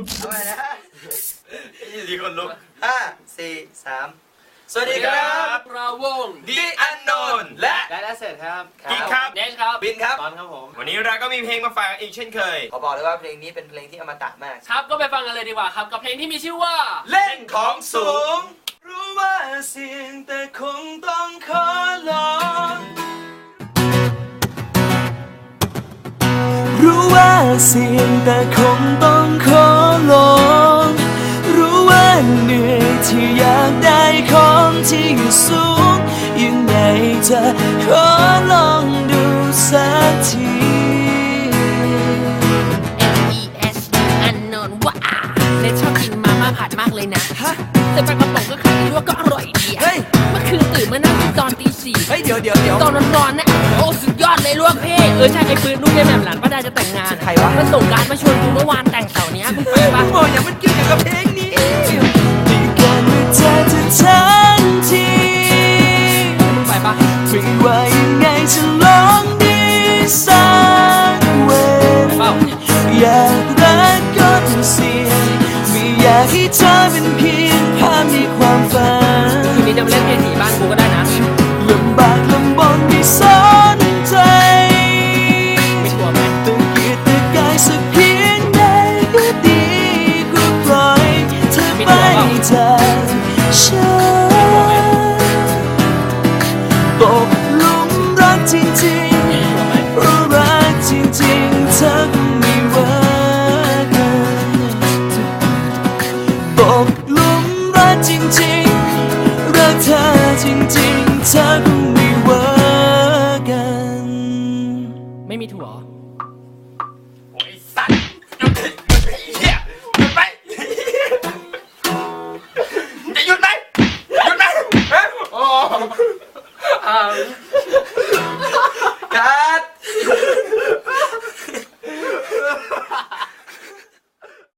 เอาไปนะยี่สิบคนลุกห้าสี่สามสวัสดีครับเราวงดีอันโนนและและและเสร็จครับกิ๊กครับเนชครับบินครับตอนครับผม วันนี้เราก็มีเพลงมาฝากอีกเช่นเคย ขอบอกเลยว่าเพลงนี้เป็นเพลงที่อมตะมาก ครับก็ไปฟังกันเลยดีกว่าครับ กับเพลงที่มีชื่อว่า เล่นของสูง รู้ว่าเสี่ยงแต่คงต้องขอลองรู้ว่าเสี่ยงแต่คงต้องข อยที่อยากได้ของที่อยู่สูง ยังไงจะขอลองดูสักที L E S unknown ว่าเนชชอบกินมาม่าผัดมากเลยนะแต่ปลากระป๋องก็ขายลวกก็อร่อยดีอะเฮ้ย เมื่อคืนตื่นมานั่งกินตอนตีสี่เฮ้ย เดี๋ยวเดี๋ยวเดี๋ยว ตอนนอนๆนะโอ้สุดยอดเลยลวกเพ่เออใช่ไอ้ปืนลูกในแม่มหลานป้าดาจะแต่งงานใครวะ มันส่งการดมาชวนกูเมื่อวานแต่งเสาร์เนี้ยมึงไปปะ โอ้ยอย่ามันเกี่ยวกับเพลงนี้ เสี่ยงไม่อยากให้เธอเป็นเพียงภาพในความฝันคืนนี้จะมาเล่นเพลงผีบ้านกูก็ได้นะลำบากลำบนไม่สนใจไม่กลัวไหมตะเกียกตะกายสักเพียงใดก็ดีกว่าปล่อยเธอไปจากฉันตกหลุมรักจริงๆ ธอจริงๆ เธอคงไม่เวอร์กัน ไม่มีถั่วโยสัตว์หยุดเลยหยุดไหมหยุดไหมหยุดไหมฮะโอ้อ่า